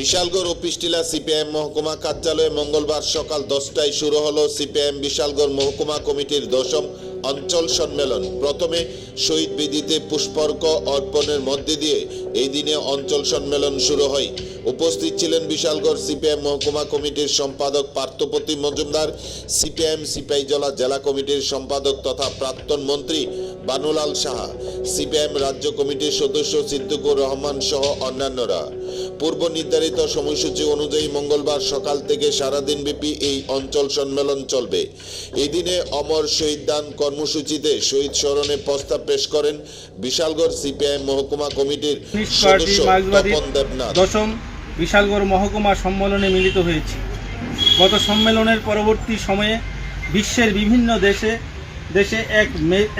বিশালগড় ও পিস্টিলা CPIM মহকুমা কার্যালয়ে মঙ্গলবার সকাল দশটায় শুরু হলো সিপিআইএম বিশালগড় মহকুমা কমিটির দশম অঞ্চল সম্মেলন। প্রথমে শহীদ বিদিতে পুষ্পর্ক অর্পণের মধ্যে দিয়ে এই দিনে অঞ্চল সম্মেলন শুরু হয়। উপস্থিত ছিলেন বিশালগড় সিপিআইএম মহকুমা কমিটির সম্পাদক পার্থপতি মজুমদার, সিপিআইএম সিপাহীজলা জেলা কমিটির সম্পাদক তথা প্রাক্তন মন্ত্রী বানুলাল সাহা, সিপিআইএম রাজ্য কমিটির সদস্য সিদ্দিকুর রহমান সহ অন্যান্যরা। পূর্ব নির্ধারিত সময়সূচি অনুযায়ী মঙ্গলবার সকাল থেকে সারাদিন ব্যাপী এই অঞ্চল সম্মেলন চলবে। এই দিনে অমর শহীদ দান কর্মসূচিতে শহীদ স্মরণে প্রস্তাব পেশ করেন বিশালগড় সিপিআইএম মহকুমা কমিটির সদস্য তপন দেবনাথ। দশম বিশালগড় মহকুমা সম্মেলনে মিলিত হয়েছি। গত সম্মেলনের পরবর্তী সময়ে বিশ্বের বিভিন্ন দেশে দেশে এক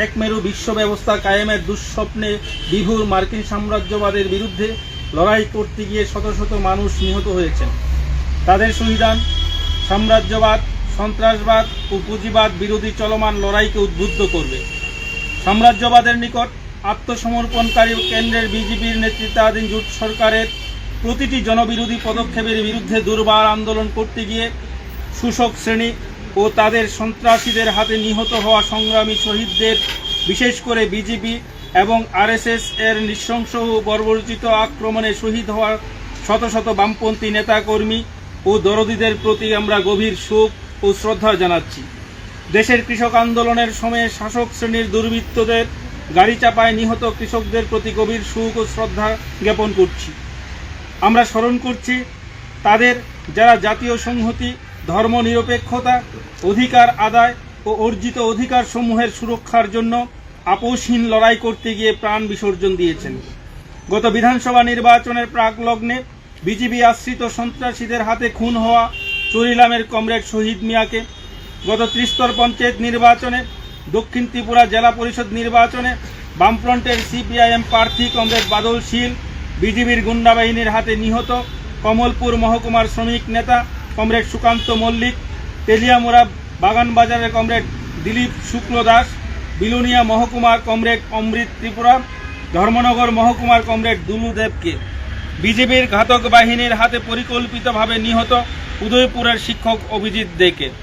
এক মেরু বিশ্ব ব্যবস্থা কায়েমের দুঃস্বপ্নে বিভুর মার্কিন সাম্রাজ্যবাদের বিরুদ্ধে লড়াই করতে গিয়ে শত শত মানুষ নিহত হয়েছেন। তাদের সুবিধান সাম্রাজ্যবাদ, সন্ত্রাসবাদ ও পুঁজিবাদ বিরোধী চলমান লড়াইকে উদ্বুদ্ধ করবে। সাম্রাজ্যবাদের নিকট আত্মসমর্পণকারী কেন্দ্রের বিজেপির নেতৃত্বাধীন জোট সরকারের প্রতিটি জনবিরোধী পদক্ষেপের বিরুদ্ধে দুর্বার আন্দোলন করতে গিয়ে শোষক শ্রেণি ও তাদের সন্ত্রাসীদের হাতে নিহত হওয়া সংগ্রামী শহীদদের, বিশেষ করে বিজেপি এবং আরএসএস এর নৃশংস ও বর্বরচিত আক্রমণে শহীদ হওয়া শত শত বামপন্থী নেতাকর্মী ও দরদীদের প্রতি আমরা গভীর শোক ও শ্রদ্ধা জানাচ্ছি। দেশের কৃষক আন্দোলনের সময়ে শাসক শ্রেণির দুর্বৃত্তদের গাড়ি চাপায় নিহত কৃষকদের প্রতি গভীর সুখ ও শ্রদ্ধা জ্ঞাপন করছি। আমরা স্মরণ করছি, তাদের যারা জাতীয় সংহতি, ধর্মনিরপেক্ষতা, অধিকার আদায় ও অর্জিত অধিকার সমূহের সুরক্ষার জন্য আপোষহীন লড়াই করতে গিয়ে প্রাণ বিসর্জন দিয়েছেন। গত বিধানসভা নির্বাচনের প্রাক লগ্নে বিজেপি আশ্রিত সন্ত্রাসীদের হাতে খুন হওয়া চুরিলামের কমরেড শহীদ মিয়াকে গত ত্রিস্তর পঞ্চায়েত নির্বাচনে, দক্ষিণ ত্রিপুরা জেলা পরিষদ নির্বাচনে, বামফ্রন্টের সিপিআইএম প্রার্থী কমরেড বাদল শীল বিজেপির গুন্ডা বাহিনীর হাতে নিহত কমলপুর মহকুমার শ্রমিক নেতা কমরেড সুকান্ত মল্লিক, তেলিয়ামোড়া বাগানবাজারের কমরেড দিলীপ শুক্ল দাস বিলুনিয়া মহকুমার কমরেড অমৃত ত্রিপুরা, ধর্মনগর মহকুমার কমরেড দুলুদেবকে বিজেপির ঘাতক বাহিনীর হাতে পরিকল্পিতভাবে নিহত উদয়পুরের শিক্ষক অভিজিৎ দেকে।